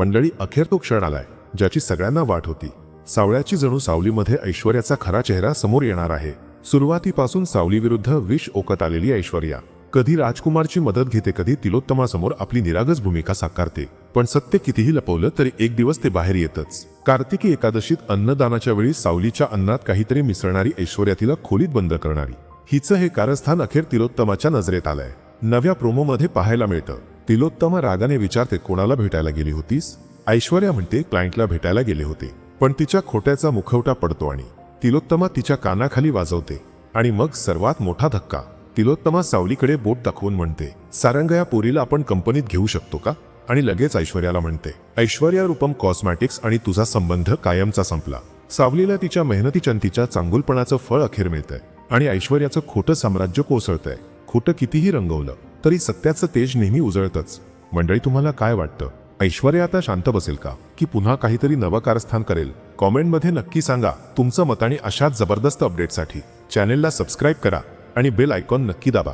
मंडळी अखेर तो क्षण आलाय ज्याची सगळ्यांना वाट होती. सावळ्याची जणू सावलीमध्ये ऐश्वर्याचा खरा चेहरा समोर येणार आहे. सुरुवातीपासून सावलीविरुद्ध विष ओकत आलेली ऐश्वर्या. कधी राजकुमारची मदत घेते कधी तिलोत्तमासमोर आपली निरागस भूमिका साकारते. पण सत्य कितीही लपवलं तरी एक दिवस ते बाहेर येतच. कार्तिकी एकादशीत अन्नदानाच्या वेळी सावलीच्या अन्नात काहीतरी मिसळणारी ऐश्वर्या तिला खोलीत बंद करणारी. हिचं हे कारस्थान अखेर तिलोत्तमाच्या नजरेत आलंय. नव्या प्रोमोमध्ये पाहायला मिळतं. तिलोत्तमा रागाने विचारते कोणाला भेटायला गेली होतीस? ऐश्वर्या म्हणते क्लायंटला भेटायला गेले होते पण तिच्या खोट्याचा मुखवटा पडतो आणि तिलोत्तमा तिच्या कानाखाली वाजवते आणि मग सर्वात मोठा धक्का. तिलोत्तमा सावलीकडे बोट दाखवून म्हणते सारंग या पोरीला आपण कंपनीत घेऊ शकतो का? आणि लगेच ऐश्वर्याला म्हणते ऐश्वर्या रूपम कॉस्मॅटिक्स आणि तुझा संबंध कायमचा संपला. सावलीला तिच्या मेहनतीच्या आणि चांगुलपणाचं फळ अखेर मिळतंय आणि ऐश्वर्याचं खोटं साम्राज्य कोसळतंय. खोटं कितीही रंगवलं तरी सत्याचं तेज नेहमी उजळतच. मंडळी तुम्हाला काय वाटतं? ऐश्वर्या आता शांत बसेल का? की पुन्हा काहीतरी नवं कारस्थान करेल? कॉमेंटमध्ये नक्की सांगा तुमचं मत आणि अशाच जबरदस्त अपडेटसाठी चॅनेलला सबस्क्राईब करा आणि बेल आयकॉन नक्की दाबा.